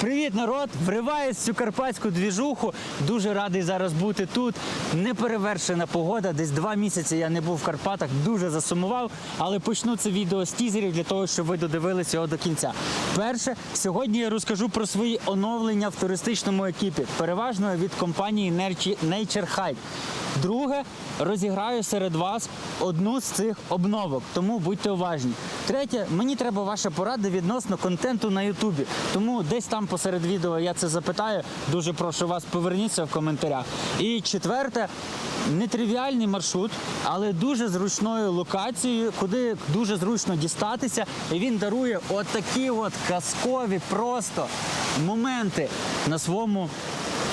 Привіт, народ! Вриваюсь цю карпатську двіжуху. Дуже радий зараз бути тут. Неперевершена погода. Десь два місяці я не був в Карпатах, дуже засумував. Але почну це відео з тізерів для того, щоб ви додивилися його до кінця. Перше, сьогодні я розкажу про свої оновлення в туристичному екіпі, переважно від компанії Nature Hike. Друге, розіграю серед вас одну з цих обновок, тому будьте уважні. Третє, мені треба ваша порада відносно контенту на Ютубі. Тому десь там посеред відео я це запитаю. Дуже прошу вас, поверніться в коментарях. І четверте, нетривіальний маршрут, але дуже зручною локацією, куди дуже зручно дістатися. І він дарує отакі от казкові просто моменти на своєму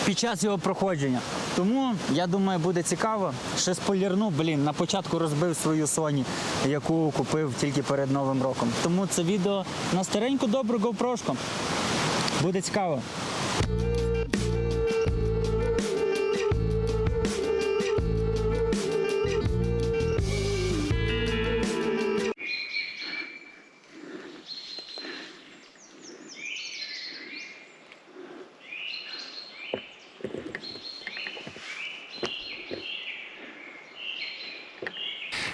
під час його проходження. Тому я думаю, буде цікаво. Ще спойлерну, блін, на початку розбив свою Sony, яку купив тільки перед Новим роком. Тому це відео на стареньку добру GoPro. Буде цікаво.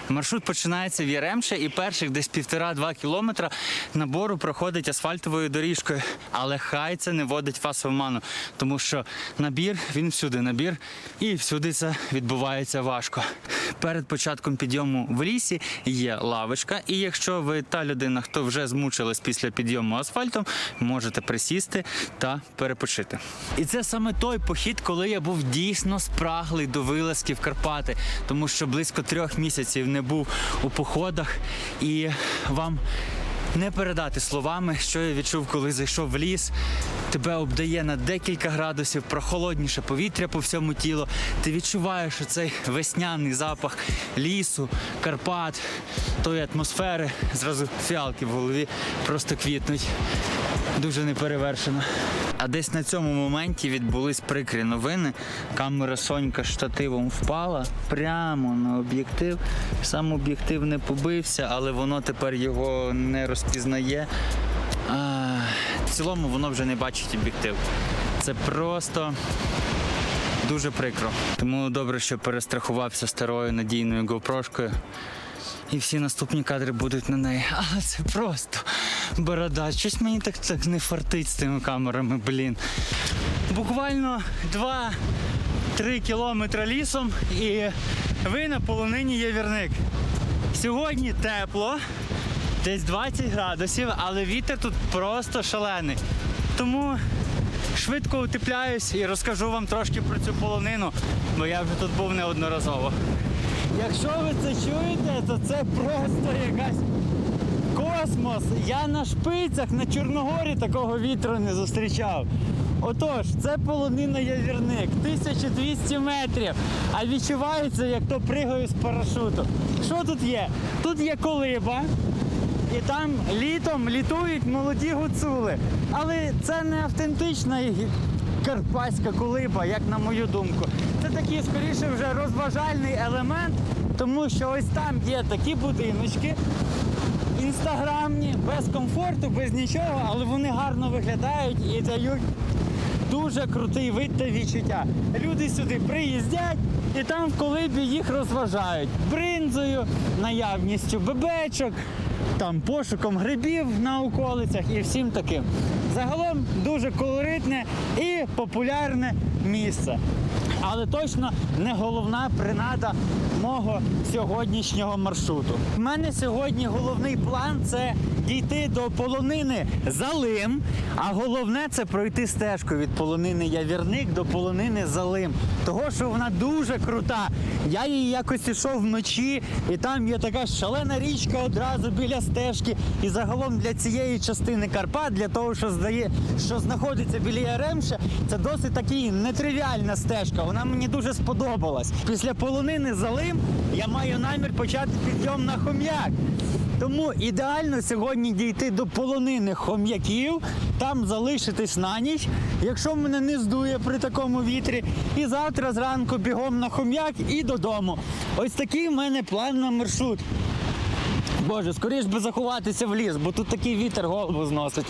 Маршрут починається в Яремше і перших десь півтора-два кілометра набору проходить асфальтовою доріжкою. Але хай це не вводить вас в оману, тому що набір він всюди набір, і всюди це відбувається важко. Перед початком підйому в лісі є лавочка, і якщо ви та людина, хто вже змучилась після підйому асфальтом, можете присісти та перепочити. І це саме той похід, коли я був дійсно спраглий до вилазки в Карпати, тому що близько трьох місяців не був у походах і вам. Не передати словами, що я відчув, коли зайшов в ліс. Тебе обдає на декілька градусів, прохолодніше повітря по всьому тілу. Ти відчуваєш цей весняний запах лісу, Карпат, тої атмосфери. Зразу фіалки в голові просто квітнуть. Дуже неперевершено. А десь на цьому моменті відбулись прикрі новини. Камера Сонька штативом впала прямо на об'єктив. Сам об'єктив не побився, але воно тепер його не розпізнає. А, в цілому воно вже не бачить об'єктив. Це просто дуже прикро. Тому добре, що перестрахувався старою надійною GoPro-шкою. І всі наступні кадри будуть на неї. Але це просто борода. Щось мені так, так не фартить з тими камерами, блін. Буквально 2-3 кілометри лісом і ви на полонині є вірник. Сьогодні тепло, десь 20 градусів, але вітер тут просто шалений. Тому швидко утепляюсь і розкажу вам трошки про цю полонину, бо я вже тут був неодноразово. Якщо ви це чуєте, то це просто якась космос. Я на шпицях на Чорногорі такого вітру не зустрічав. Отож, це полонина явірник, 1200 метрів. А відчувається, як то пригаю з парашуту. Що тут є? Тут є колиба, і там літом літують молоді гуцули. Але це не автентична карпатська колиба, як на мою думку. Це такий скоріше вже розважальний елемент, тому що ось там є такі будиночки. Інстаграмні, без комфорту, без нічого, але вони гарно виглядають і дають дуже крутий вид та відчуття. Люди сюди приїздять і там в колибі їх розважають бринзою, наявністю бебечок, там пошуком грибів на околицях і всім таким. Загалом дуже колоритне і популярне місце. Але точно не головна принада мого сьогоднішнього маршруту. У мене сьогодні головний план це дійти до полонини Залим. А головне це пройти стежку від полонини Явірник до полонини Залим. Того, що вона дуже крута. Я її якось ішов вночі, і там є така шалена річка одразу біля стежки. І загалом для цієї частини Карпат, для того, що здає, що знаходиться біля Яремша, це досить таки нетривіальна стежка. Вона мені дуже сподобалась. Після полонини Залим я маю намір почати підйом на хом'як. Тому ідеально сьогодні дійти до полонини хом'яків, там залишитись на ніч, якщо мене не здує при такому вітрі. І завтра зранку бігом на хом'як і додому. Ось такий в мене план на маршрут. Боже, скоріш би заховатися в ліс, бо тут такий вітер голову зносить.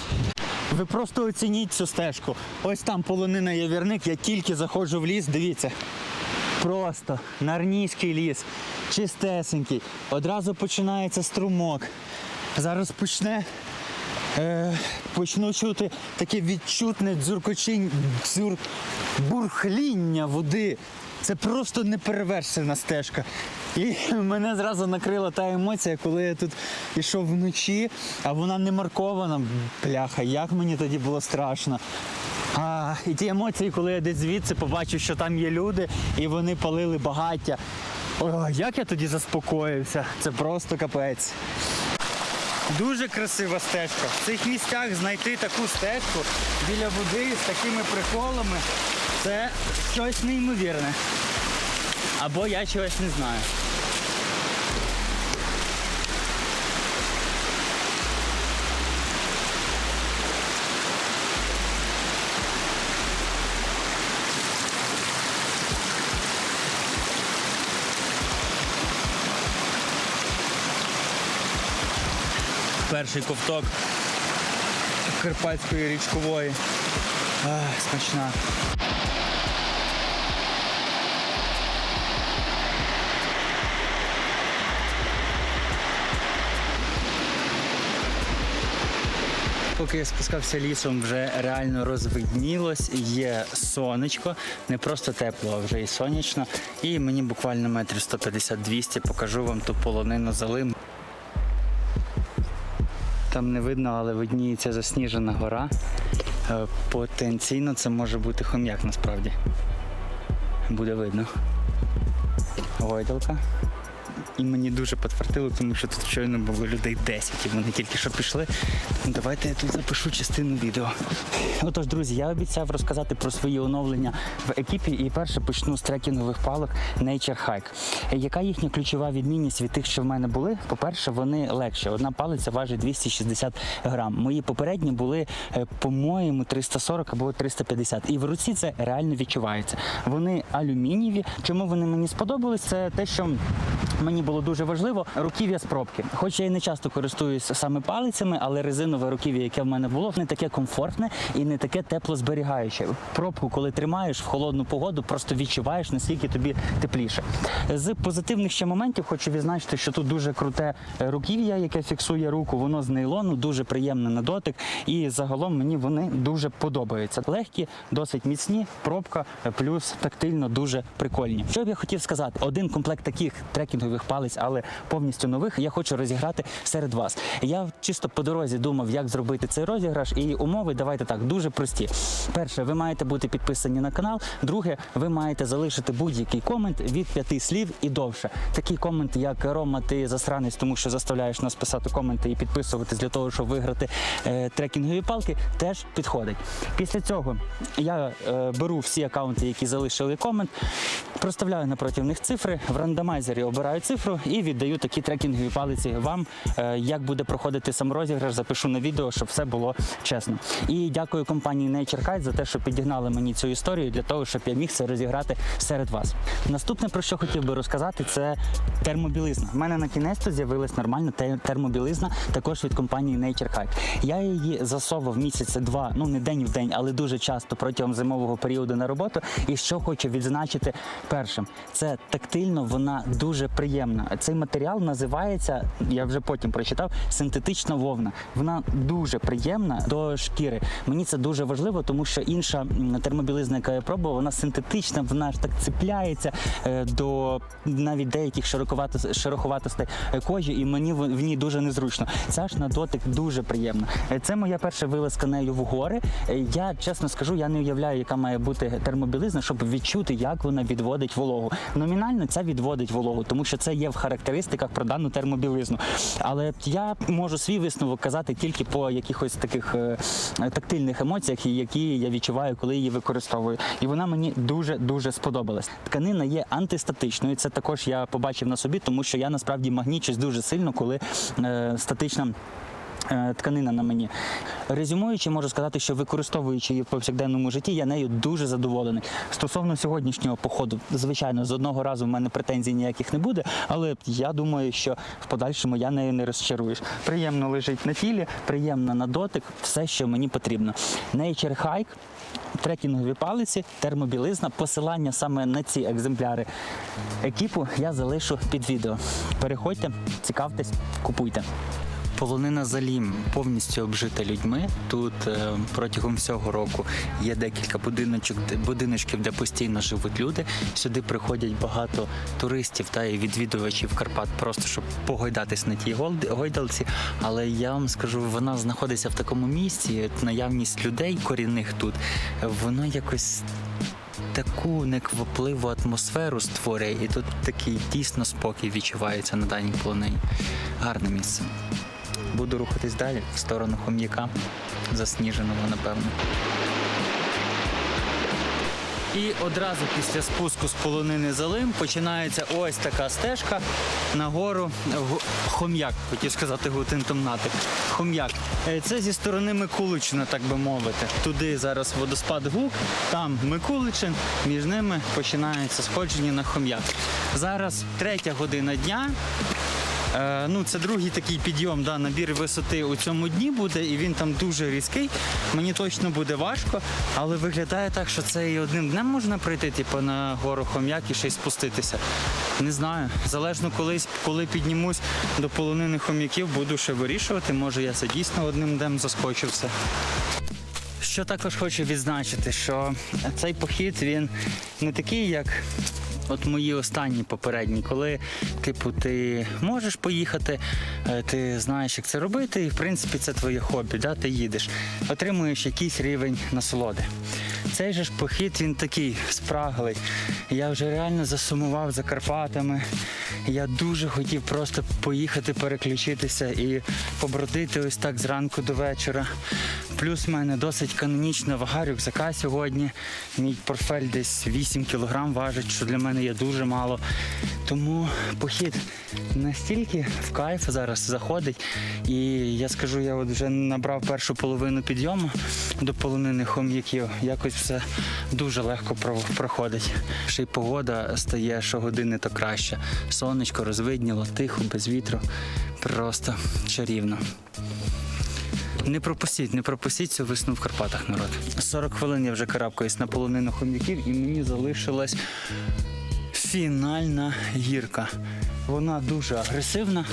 Ви просто оцініть цю стежку. Ось там полонина явірник, я тільки заходжу в ліс, дивіться. Просто нарнійський ліс, чистесенький. Одразу починається струмок. Зараз почне. Е, почну чути таке відчутне дзюркочінь, дзюр, бурхління води. Це просто неперевершена стежка. І мене зразу накрила та емоція, коли я тут йшов вночі, а вона не маркована. Бляха, як мені тоді було страшно. А, і ті емоції, коли я десь звідси побачив, що там є люди, і вони палили багаття. О, як я тоді заспокоївся. Це просто капець. Дуже красива стежка. В цих місцях знайти таку стежку біля води з такими приколами це щось неймовірне. Або я чогось не знаю. Перший ковток Карпатської річкової. Ах, смачна. Поки я спускався лісом, вже реально розвиднілось, є сонечко, не просто тепло, а вже і сонячно. І мені буквально метрів 150-200 покажу вам ту полонину залим. Там не видно, але видніється засніжена гора. Е, Потенційно це може бути хом'як насправді. Буде видно. Гойдалка. І мені дуже підтвердило, тому що тут щойно було людей 10, і вони тільки що пішли. Ну, Давайте я тут запишу частину відео. Отож, друзі, я обіцяв розказати про свої оновлення в екіпі. І перше почну з трекінгових палок Nature Hike. Яка їхня ключова відмінність від тих, що в мене були? По-перше, вони легші. Одна палиця важить 260 грам. Мої попередні були, е, по-моєму, 340 або 350. І в руці це реально відчувається. Вони алюмінієві. Чому вони мені сподобались? Це те, що мені було дуже важливо руків'я з пробки. Хоч я і не часто користуюсь саме палицями, але резинове руків'я, яке в мене було, не таке комфортне і не таке теплозберігаюче. Пробку, коли тримаєш в холодну погоду, просто відчуваєш, наскільки тобі тепліше. З позитивних ще моментів хочу відзначити, що тут дуже круте руків'я, яке фіксує руку. Воно з нейлону, дуже приємне на дотик. І загалом мені вони дуже подобаються. Легкі, досить міцні, пробка, плюс тактильно дуже прикольні. Що б я хотів сказати? Один комплект таких трекінгових палець, але повністю нових, я хочу розіграти серед вас. Я чисто по дорозі думав, як зробити цей розіграш, і умови давайте так дуже прості. Перше, ви маєте бути підписані на канал. Друге, ви маєте залишити будь-який комент від п'яти слів і довше. Такий комент, як Рома, ти засранець, тому що заставляєш нас писати коменти і підписуватись для того, щоб виграти е, трекінгові палки, теж підходить. Після цього я е, беру всі акаунти, які залишили комент, проставляю напроти них цифри, в рандомайзері обираю цифру і віддаю такі трекінгові палиці вам. Е, як буде проходити сам розіграш, запишу на відео, щоб все було чесно. І дякую компанії Nature Kite за те, що підігнали мені цю історію для того, щоб я міг це розіграти серед вас. Наступне про що хотів би розказати, це термобілизна. У мене на кінець з'явилась нормальна термобілизна, також від компанії Nature Kite. Я її засовував місяці два, ну не день в день, але дуже часто протягом зимового періоду на роботу. І що хочу відзначити першим, це тактильно вона дуже приємна. Цей матеріал називається, я вже потім прочитав, синтетична вовна. Вона дуже приємна до шкіри. Мені це дуже важливо, тому що інша термобілизна, яка я пробував, вона синтетична, вона ж так цепляється е, до навіть деяких широкувато, шероховатостей е, кожі, і мені в, ній дуже незручно. Ця ж на дотик дуже приємна. Е, Це моя перша вилазка нею в гори. Я чесно скажу, я не уявляю, яка має бути термобілизна, щоб відчути, як вона відводить вологу. Номінально ця відводить вологу, тому що це є в характеристиках про дану термобілизну. Але я можу свій висновок казати тільки по якихось таких е, тактильних емоціях, які я відчуваю, коли її використовую. І вона мені дуже дуже сподобалась. Тканина є антистатичною. Це також я побачив на собі, тому що я насправді магнічусь дуже сильно, коли е, статична. Е, тканина на мені. Резюмуючи, можу сказати, що використовуючи її в повсякденному житті, я нею дуже задоволений. Стосовно сьогоднішнього походу, звичайно, з одного разу в мене претензій ніяких не буде, але я думаю, що в подальшому я нею не розчаруюсь. Приємно лежить на тілі, приємно на дотик, все, що мені потрібно. Nature Hike, трекінгові палиці, термобілизна, посилання саме на ці екземпляри екіпу я залишу під відео. Переходьте, цікавтесь, купуйте. Полонина Залім повністю обжита людьми. Тут е, протягом всього року є декілька будиночок, будиночків, де постійно живуть люди. Сюди приходять багато туристів та і відвідувачів Карпат, просто щоб погойдатись на тій гойдалці. Але я вам скажу, вона знаходиться в такому місці. Наявність людей корінних тут, воно якось таку неквапливу атмосферу створює, і тут такий дійсно спокій відчувається на даній полонині. Гарне місце. Буду рухатись далі в сторону хом'яка, засніженого, напевно. І одразу після спуску з полонини Залим починається ось така стежка нагору в хом'як, хотів сказати гутинтом натик. Хом'як. Е, Це зі сторони Микуличина, так би мовити. Туди зараз водоспад Гук, там Микуличин, між ними починається сходження на хом'як. Зараз третя година дня. Е, ну, це другий такий підйом, да, набір висоти у цьому дні буде, і він там дуже різкий. Мені точно буде важко, але виглядає так, що це і одним днем можна прийти, типу, на гору хом'як і ще спуститися. Не знаю. Залежно колись, коли піднімусь до полонини хом'яків, буду ще вирішувати. Може, я це дійсно одним днем заскочу все. Що також хочу відзначити, що цей похід він не такий, як от мої останні попередні, коли, типу, ти можеш поїхати, е, ти знаєш, як це робити, і в принципі це твоє хобі, да? ти їдеш, отримуєш якийсь рівень насолоди. Цей же ж похід він такий спраглий. Я вже реально засумував за Карпатами. Я дуже хотів просто поїхати переключитися і побродити ось так зранку до вечора. Плюс в мене досить канонічна вага рюкзака сьогодні. Мій портфель десь 8 кг важить, що для мене є дуже мало. Тому похід настільки в кайф зараз заходить. І я скажу, я от вже набрав першу половину підйому до полонини хом'яків. Якось все дуже легко проходить. Ще й погода стає щогодини то краще. Сонечко розвидніло, тихо, без вітру. Просто чарівно. Не пропустіть, не пропустіть цю весну в Карпатах, народ. 40 хвилин я вже карабкаюсь на полонину хом'яків, і мені залишилась фінальна гірка. Вона дуже агресивна,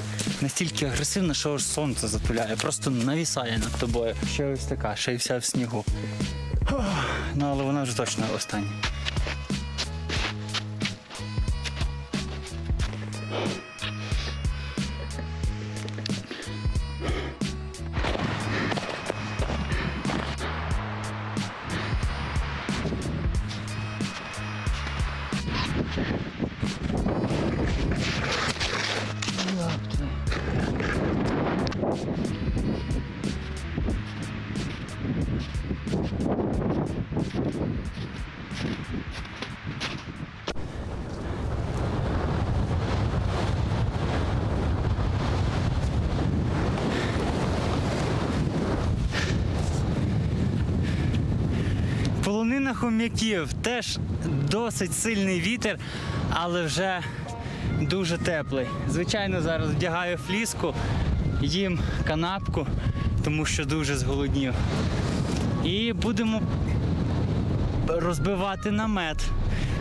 настільки агресивна, що аж сонце затуляє, просто навісає над тобою. Ще ось така, ще й вся в снігу. Ну, але вона вже точно остання. Полонина хом'яків теж досить сильний вітер, але вже дуже теплий. Звичайно, зараз вдягаю фліску, їм канапку, тому що дуже зголоднів. І будемо розбивати намет.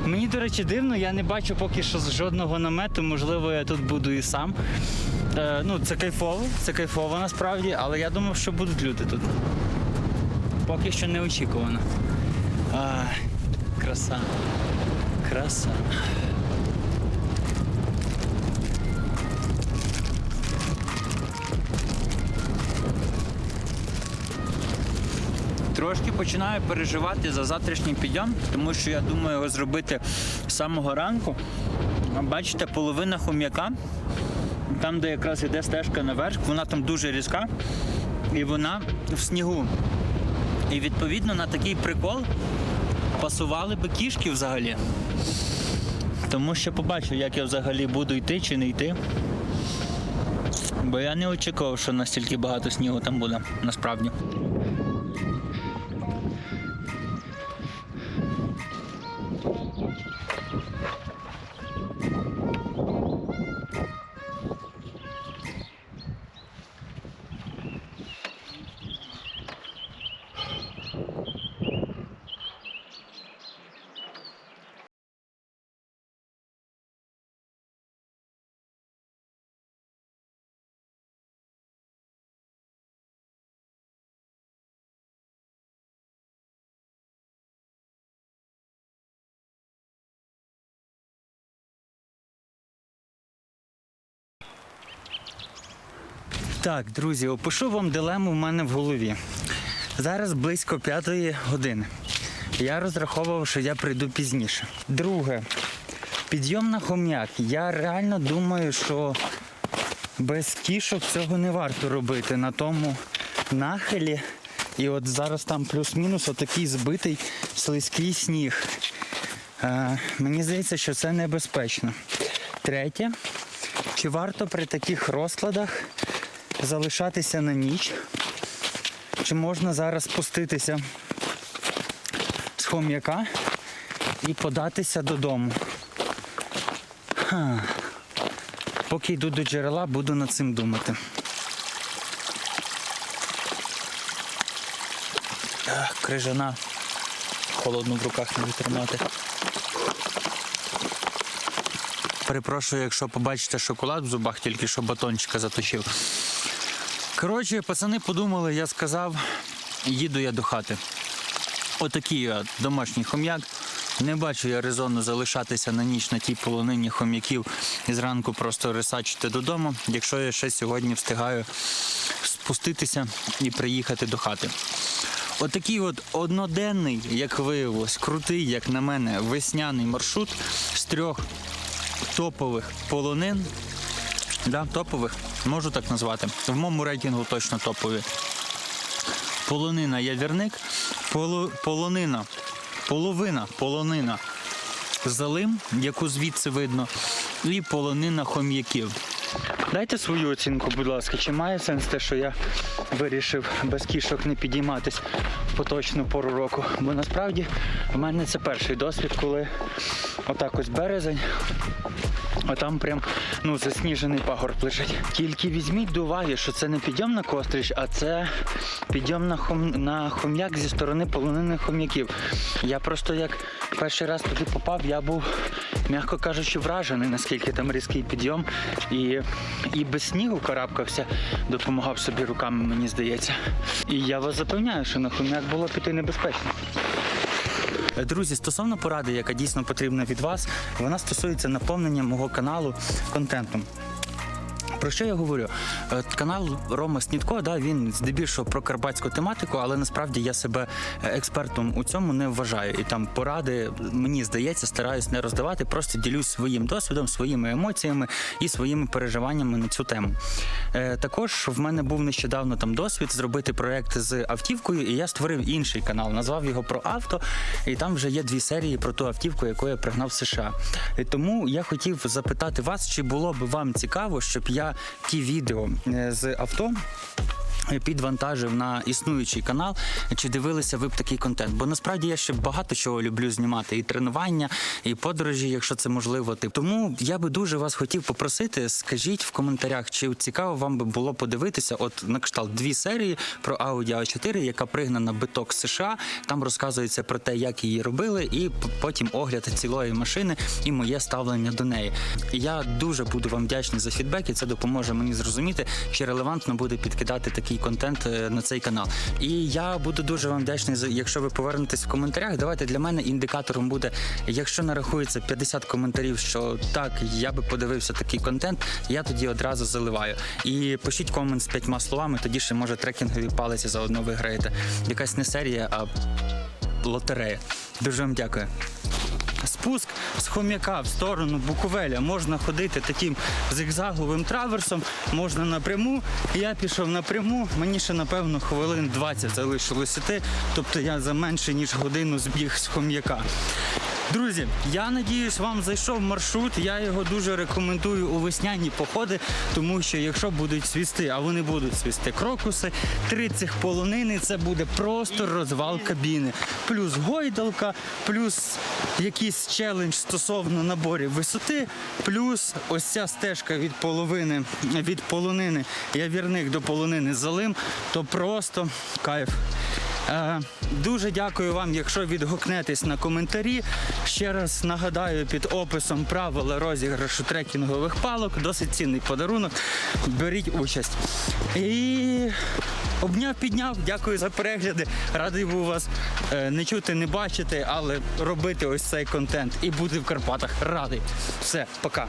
Мені, до речі, дивно, я не бачу поки що жодного намету, можливо, я тут буду і сам. Е, ну, це кайфово, це кайфово насправді, але я думав, що будуть люди тут. Поки що не очікувано. А, краса. Краса. Трошки починаю переживати за завтрашній підйом, тому що я думаю його зробити з самого ранку. Бачите, половина хом'яка, там, де якраз йде стежка наверх, вона там дуже різка і вона в снігу. І відповідно на такий прикол пасували би кішки взагалі. Тому що побачу, як я взагалі буду йти чи не йти. Бо я не очікував, що настільки багато снігу там буде, насправді. Так, друзі, опишу вам дилему в мене в голові. Зараз близько п'ятої години. Я розраховував, що я прийду пізніше. Друге, підйом на хом'як. Я реально думаю, що без кішок цього не варто робити на тому нахилі. І от зараз там плюс-мінус отакий збитий слизький сніг. Е, мені здається, що це небезпечно. Третє, чи варто при таких розкладах залишатися на ніч? Чи можна зараз спуститися з хом'яка і податися додому? Ха. Поки йду до джерела, буду над цим думати. Ах, крижана. Холодну в руках не тримати. Перепрошую, якщо побачите шоколад в зубах, тільки що батончика заточив. Коротше, пацани подумали, я сказав, їду я до хати. Отакий я домашній хом'як. Не бачу я резону залишатися на ніч на тій полонині хом'яків і зранку просто рисачити додому, якщо я ще сьогодні встигаю спуститися і приїхати до хати. Отакий от одноденний, як виявилось, крутий, як на мене, весняний маршрут з трьох топових полонин. Да, топових, можу так назвати. В моєму рейтингу точно топові. Полонина явірник, поло, полонина, половина, полонина залим, яку звідси видно, і полонина хом'яків. Дайте свою оцінку, будь ласка, чи має сенс те, що я вирішив без кішок не підійматись в поточну пору року? Бо насправді в мене це перший досвід, коли отак ось березень, а там прям ну, засніжений пагорб лежить. Тільки візьміть до уваги, що це не підйом на кострич, а це підйом на, хом... на хом'як зі сторони полонини хом'яків. Я просто як перший раз туди попав, я був, м'яко кажучи, вражений, наскільки там різкий підйом. І, і без снігу карабкався, допомагав собі руками, мені здається. І я вас запевняю, що на хом'як було піти небезпечно. Друзі, стосовно поради, яка дійсно потрібна від вас, вона стосується наповнення мого каналу контентом. Про що я говорю? Е, Канал Рома Снітко, да, він здебільшого про карпатську тематику, але насправді я себе е, експертом у цьому не вважаю. І там поради, мені здається, стараюсь не роздавати, просто ділюсь своїм досвідом, своїми емоціями і своїми переживаннями на цю тему. Е, також в мене був нещодавно там досвід зробити проект з автівкою, і я створив інший канал, назвав його про авто. І там вже є дві серії про ту автівку, яку я пригнав з США. І тому я хотів запитати вас, чи було б вам цікаво, щоб я ті відео е, з авто. Підвантажив на існуючий канал, чи дивилися ви б такий контент? Бо насправді я ще багато чого люблю знімати: і тренування, і подорожі, якщо це можливо. Тому я би дуже вас хотів попросити, скажіть в коментарях, чи цікаво вам би було подивитися, от на кшталт дві серії про Audi a 4 яка пригнана биток США. Там розказується про те, як її робили, і потім огляд цілої машини і моє ставлення до неї. Я дуже буду вам вдячний за фідбек, і це допоможе мені зрозуміти, чи релевантно буде підкидати такий контент е, на цей канал. І я буду дуже вам вдячний, якщо ви повернетесь в коментарях. Давайте для мене індикатором буде, якщо нарахується 50 коментарів, що так, я би подивився такий контент, я тоді одразу заливаю. І пишіть комент з п'ятьма словами, тоді ще може трекінгові палиці заодно виграєте. Якась не серія, а лотерея. Дуже вам дякую. Спуск з хом'яка в сторону Буковеля можна ходити таким зигзаговим траверсом, можна напряму. Я пішов напряму, мені ще напевно хвилин 20 залишилось іти, тобто я за менше ніж годину збіг з хом'яка. Друзі, я надіюсь, вам зайшов маршрут. Я його дуже рекомендую у весняні походи, тому що якщо будуть свісти, а вони будуть свісти крокуси, три цих полонини це буде просто розвал кабіни. Плюс гойдалка, плюс якийсь челендж стосовно наборів висоти, плюс ось ця стежка від половини від полонини. Я вірник до полонини залим, то просто кайф. Е, Дуже дякую вам, якщо відгукнетесь на коментарі. Ще раз нагадаю під описом правила розіграшу трекінгових палок. Досить цінний подарунок. Беріть участь. І обняв, підняв. Дякую за перегляди. Радий був вас е, не чути, не бачити, але робити ось цей контент і бути в Карпатах. Радий. Все, пока.